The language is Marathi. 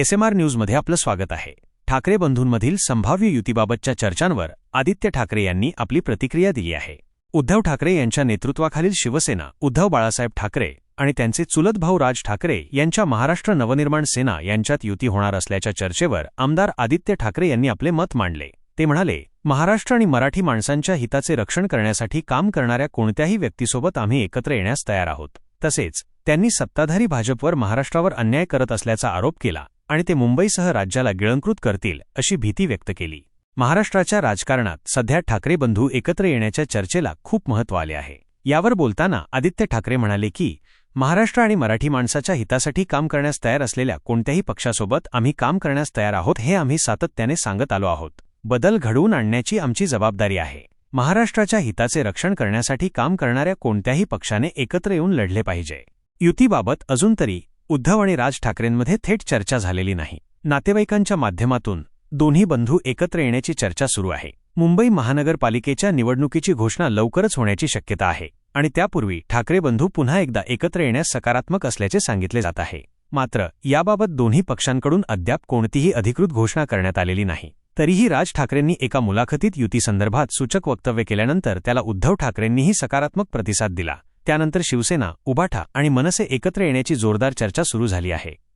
एसएमआर न्यूजमध्ये आपलं स्वागत आहे. ठाकरे बंधूंमधील संभाव्य युतीबाबतच्या चर्चांवर आदित्य ठाकरे यांनी आपली प्रतिक्रिया दिली आहे. उद्धव ठाकरे यांच्या नेतृत्वाखालील शिवसेना उद्धव बाळासाहेब ठाकरे आणि त्यांचे चुलत भाऊ राज ठाकरे यांच्या महाराष्ट्र नवनिर्माण सेना यांच्यात युती होणार असल्याच्या चर्चेवर आमदार आदित्य ठाकरे यांनी आपले मत मांडले. ते म्हणाले महाराष्ट्र आणि मराठी माणसांच्या हिताचे रक्षण करण्यासाठी काम करणाऱ्या कोणत्याही व्यक्तीसोबत आम्ही एकत्र येण्यास तयार आहोत. तसेच त्यांनी सत्ताधारी भाजपवर महाराष्ट्रावर अन्याय करत असल्याचा आरोप केला आणि ते मुंबईसह राज्याला गिळंकृत करतील अशी भीती व्यक्त केली. महाराष्ट्राच्या राजकारणात सध्या ठाकरे बंधू एकत्र येण्याच्या चर्चेला खूप महत्त्व आले आहे. यावर बोलताना आदित्य ठाकरे म्हणाले की महाराष्ट्र आणि मराठी माणसाच्या हितासाठी काम करण्यास तयार असलेल्या कोणत्याही पक्षासोबत आम्ही काम करण्यास तयार आहोत हे आम्ही सातत्याने सांगत आलो आहोत. बदल घडवून आणण्याची आमची जबाबदारी आहे. महाराष्ट्राच्या हिताचे रक्षण करण्यासाठी काम करणाऱ्या कोणत्याही पक्षाने एकत्र येऊन लढले पाहिजे. युतीबाबत अजून तरी उद्धव आणि राज ठाकरेंमध्ये थेट चर्चा झालेली नाही. नातेवाईकांच्या माध्यमातून दोन्ही बंधू एकत्र येण्याची चर्चा सुरू आहे. मुंबई महानगरपालिकेच्या निवडणुकीची घोषणा लवकरच होण्याची शक्यता आहे आणि त्यापूर्वी ठाकरे बंधू पुन्हा एकदा एकत्र येण्यास सकारात्मक असल्याचे सांगितले जात आहे. मात्र याबाबत दोन्ही पक्षांकडून अद्याप कोणतीही अधिकृत घोषणा करण्यात आलेली नाही. तरीही राज ठाकरेंनी एका मुलाखतीत युतीसंदर्भात सूचक वक्तव्य केल्यानंतर त्याला उद्धव ठाकरेंनीही सकारात्मक प्रतिसाद दिला. त्यानंतर शिवसेना उबाठा आणि मनसे एकत्र येण्याची जोरदार चर्चा सुरू झाली आहे.